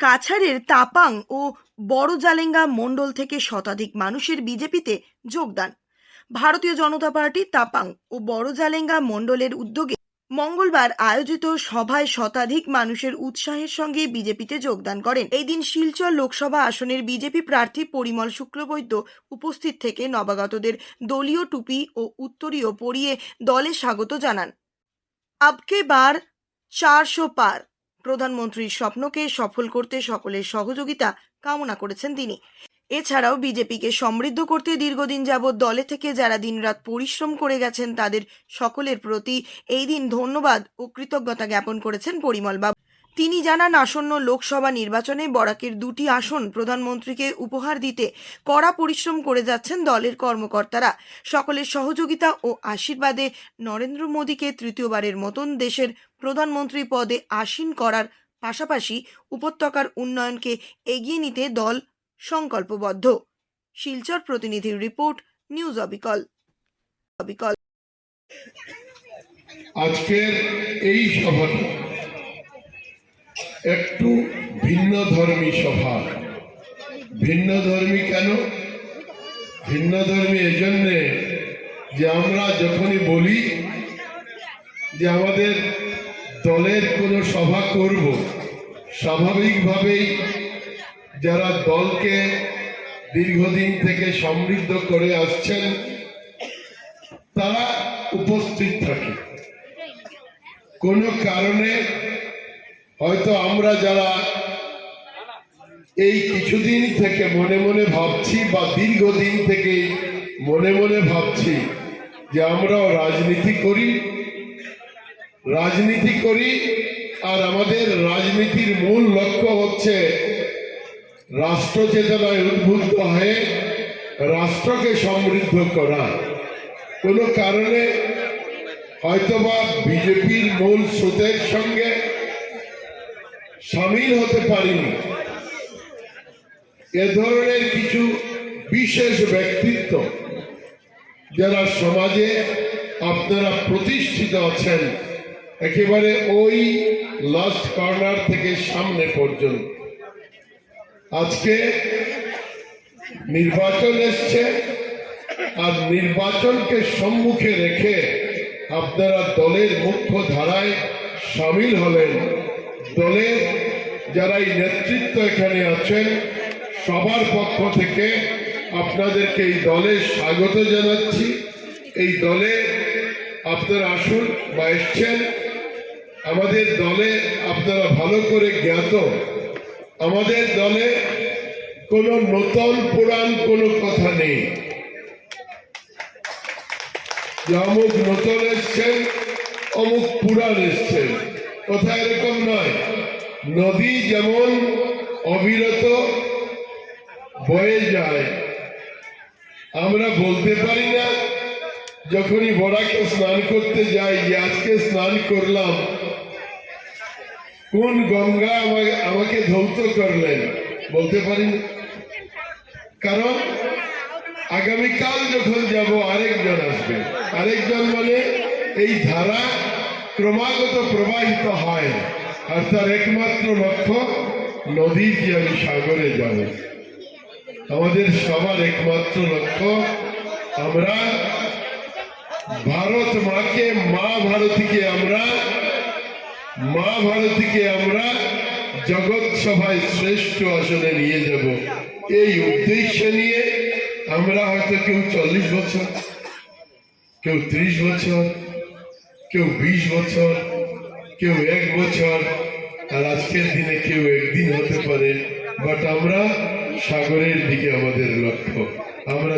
কাছাড়ের তাপাং ও বড় জালেঙ্গা মণ্ডল থেকে শতাধিক মানুষের বিজেপিতে যোগদান। ভারতীয় জনতা পার্টি তাপাং ও বড় জালেঙ্গা মণ্ডলের উদ্যোগে মঙ্গলবার আয়োজিত সভায় শতাধিক মানুষের উৎসাহের সঙ্গে বিজেপিতে যোগদান করেন। এই দিন শিলচর লোকসভা আসনের বিজেপি প্রার্থী পরিমল শুক্লবৈদ্য উপস্থিত থেকে নবাগতদের দলীয় টুপি ও উত্তরীয় পরিয়ে দলে স্বাগত জানান। আবকে বার চারশো পার। প্রধানমন্ত্রীর স্বপ্নকে সফল করতে সকলের সহযোগিতা কামনা করেছেন তিনি। এছাড়াও বিজেপিকে সমৃদ্ধ করতে দীর্ঘদিন যাবৎ দলে থেকে যারা দিনরাত পরিশ্রম করে গেছেন, তাদের সকলের প্রতি এই দিন ধন্যবাদ ও কৃতজ্ঞতা জ্ঞাপন করেছেন পরিমল বাবু তিনি জানান, আসন্ন লোকসভা নির্বাচনে বরাকের দুটি আসন প্রধানমন্ত্রীকে উপহার দিতে কড়া পরিশ্রম করে যাচ্ছেন দলের কর্মকর্তারা। সকলের সহযোগিতা ও আশীর্বাদে নরেন্দ্র মোদীকে তৃতীয়বারের মতন দেশের প্রধানমন্ত্রী পদে আসীন করার পাশাপাশি উপত্যকার উন্নয়নকে এগিয়ে নিতে দল সংকল্পবদ্ধ। শিলচর প্রতিনিধির রিপোর্ট, নিউজ অবিকল। অবিকল। আজকের এই সভাটা একটু ভিন্ন ধর্মী সভা ভিন্ন ধর্মী কেন? ভিন্ন ধর্মী এজন্যে যে আমরা যখনই বলি যে আমাদের দলের কোনো সভা করব, স্বাভাবিকভাবেই যারা দলকে দীর্ঘদিন থেকে সমৃদ্ধ করে আসছেন, তারা উপস্থিত থাকে। কোনো কারণে হয়তো আমরা যারা এই কিছুদিন থেকে মনে মনে ভাবছি বা দীর্ঘদিন থেকে মনে মনে ভাবছি যে আমরাও রাজনীতি করি রাজনীতি করি, আর আমাদের রাজনীতির মূল লক্ষ্য হচ্ছে রাষ্ট্র চেতনায় উদ্বুদ্ধ হয়ে রাষ্ট্রকে সমৃদ্ধ করা। কোনো কারণে হয়তোবা বিজেপির মূল স্রোতের সঙ্গে সামিল হতে পারিনি। এ ধরনের কিছু বিশেষ ব্যক্তিত্ব যারা সমাজে আপনারা প্রতিষ্ঠিত আছেন, একেবারে ওই লাস্ট কর্নার থেকে সামনে পর্যন্ত। আজকে নির্বাচন এসছে আর নির্বাচনকে সম্মুখে রেখে আপনারা দলের মুখ্য ধারায় সামিল হলেন। দলের যারা এই নেতৃত্ব এখানে আছেন, সবার পক্ষ থেকে আপনাদেরকে এই দলে স্বাগত জানাচ্ছি। এই দলে আপনারা আসুন বা এসছেন। আমাদের দলে আপনারা ভালো করে জ্ঞাত। আমাদের দলে কোনো নতুন পুরাণ কোনো কথা নেই। অমুক নতুন এসছেন, অমুক পুরাণ এসছেন। কথা এরকম নয়। নদী যেমন অবিরত বয়ে যায়, আমরা বলতে পারি না, যখনই বড়াকে স্নান করতে যাই, যে আজকে স্নান করলাম, কোন গঙ্গা আমাকে আমাকে ধৌত করলেন? বলতে পারি না। কারণ আগামীকাল যখন যাব, আরেকজন আসবে। আরেকজন মানে এই ধারা ক্রমাগত প্রবাহিত হয়। আর তার একমাত্র লক্ষ্য নদী যে আমি সাগরে যাব? আমাদের সবার একমাত্র লক্ষ্য আমরা ভারত মাকে, মা ভারতীকে আমরা, মা ভারতীকে আমরা জগৎ সভায় শ্রেষ্ঠ আসনে নিয়ে যাব। এই উদ্দেশ্য নিয়ে আমরা হয়তো কেউ চল্লিশ বছর, কেউ ত্রিশ বছর, কেউ বিশ বছর কেউ এক বছর, আর আজকের দিনে কেউ একদিন হতে পারে বাট আমরা সাগরের দিকে আমাদের লক্ষ্য। আমরা